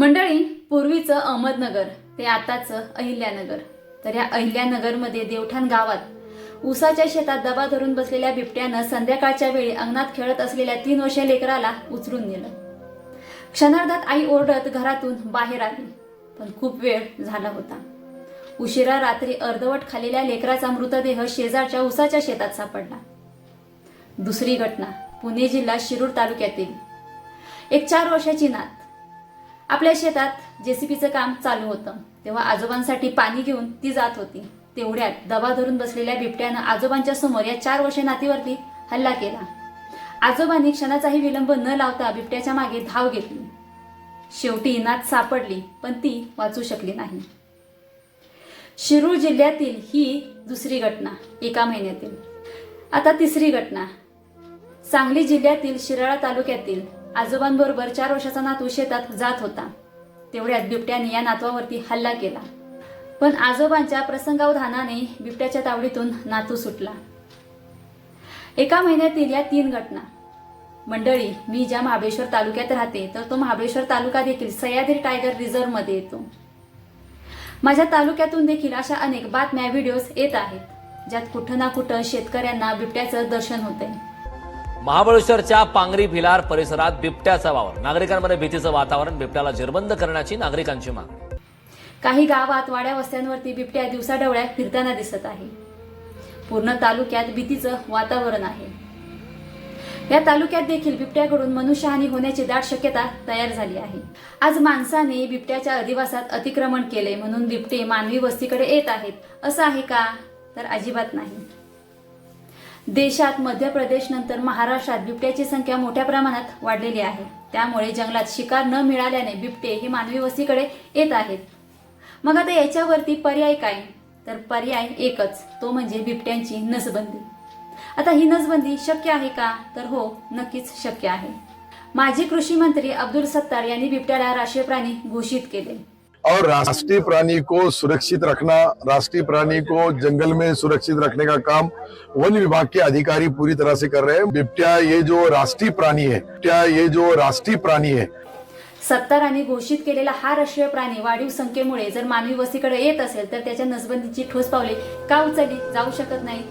मंडळी पूर्वीचं अहमदनगर ते आताचं अहिल्यानगर. तर या अहिल्यानगरमध्ये देवठाण गावात उसाच्या शेतात दबा धरून बसलेल्या बिबट्यानं संध्याकाळच्या वेळी अंगणात खेळत असलेल्या तीन वर्षीय लेकराला उचलून नेलं. क्षणार्धात आई ओरडत घरातून बाहेर आली पण खूप वेळ झाला होता. उशिरा रात्री अर्धवट खालेल्या लेकराचा मृतदेह शेजारच्या उसाच्या शेतात सापडला. दुसरी घटना पुणे जिल्हा शिरूर तालुक्यातील. एक चार वर्षाची नात. आपल्या शेतात जेसीबीचं काम चालू होतं. तेव्हा आजोबांसाठी पाणी घेऊन ती जात होती. तेवढ्यात दबा धरून बसलेल्या बिबट्यानं आजोबांच्या समोर या चार वर्षे नातीवरती हल्ला केला. आजोबांनी क्षणाचाही विलंब न लावता बिबट्याच्या मागे धाव घेतली. शेवटी नात सापडली पण ती वाचू शकली नाही. शिरूर जिल्ह्यातील ही दुसरी घटना एका महिन्यातील. आता तिसरी घटना. सांगली जिल्ह्यातील शिराळा तालुक्यातील आजोबांबरोबर चार वर्षाचा नातू शेतात जात होता. तेवढ्यात बिबट्याने या नातवावरती हल्ला केला. पण आजोबांच्या प्रसंगावधानाने बिबट्याच्या तावडीतून नातू सुटला. एका महिन्यातील या तीन घटना. मंडळी मी ज्या महाबळेश्वर तालुक्यात राहते तर तो महाबळेश्वर तालुका देखील सह्याद्री टायगर रिझर्व्हमध्ये येतो. माझ्या तालुक्यातून देखील अशा अनेक बातम्या व्हिडिओज येत आहेत ज्यात कुठं ना कुठं शेतकऱ्यांना बिबट्याचं दर्शन होतंय. महाबळेश्वरच्या पांगरी भिलार परिसरात बिबट्याचा वावर. नागरिकांमध्ये भीतीचं वातावरण बिबट्याला जेरबंद करण्याची नागरिकांची मागणी. काही गावात वाड्या वस्त्यांवरती बिबट्या दिवसाढवळ्यात फिरताना दिसत आहे. पूर्ण तालुक्यात भीतीचं वातावरण आहे. या तालुक्यात देखील बिबट्याकडून मनुष्यहानी होण्याची दाट शक्यता तयार झाली आहे. आज माणसाने बिबट्याच्या अधिवासात अतिक्रमण केले म्हणून बिबटे मानवी वस्तीकडे येत आहेत. असं आहे का? तर अजिबात नाही. देशात मध्य प्रदेश नंतर महाराष्ट्रात बिबट्याची संख्या मोठ्या प्रमाणात वाढलेली आहे. त्यामुळे जंगलात शिकार न मिळाल्याने बिबटे हे मानवी वस्तीकडे येत आहेत. मग आता याच्यावरती पर्याय काय? तर पर्याय एकच तो म्हणजे बिबट्यांची नसबंदी. आता ही नसबंदी शक्य आहे का? तर हो नक्कीच शक्य आहे. माजी कृषी मंत्री अब्दुल सत्तार यांनी बिबट्याला राष्ट्रीय प्राणी घोषित केले. और राष्ट्रीय प्राणी को सुरक्षित रखना राष्ट्रीय प्राणी को जंगल में सुरक्षित रखने का काम वन विभाग के अधिकारी पूरी तरह से कर रहे हैं। बिबट्या ये जो राष्ट्रीय प्राणी है बिबट्या ये जो राष्ट्रीय प्राणी है। सत्ताराने घोषित केलेला हा राष्ट्रीय प्राणी वाढीव संख्येमुळे जर मानवी वस्तीकडे येत असेल तर त्याच्या नसबंदीची ठोस पावले का उचलली? जाऊ शकत नाही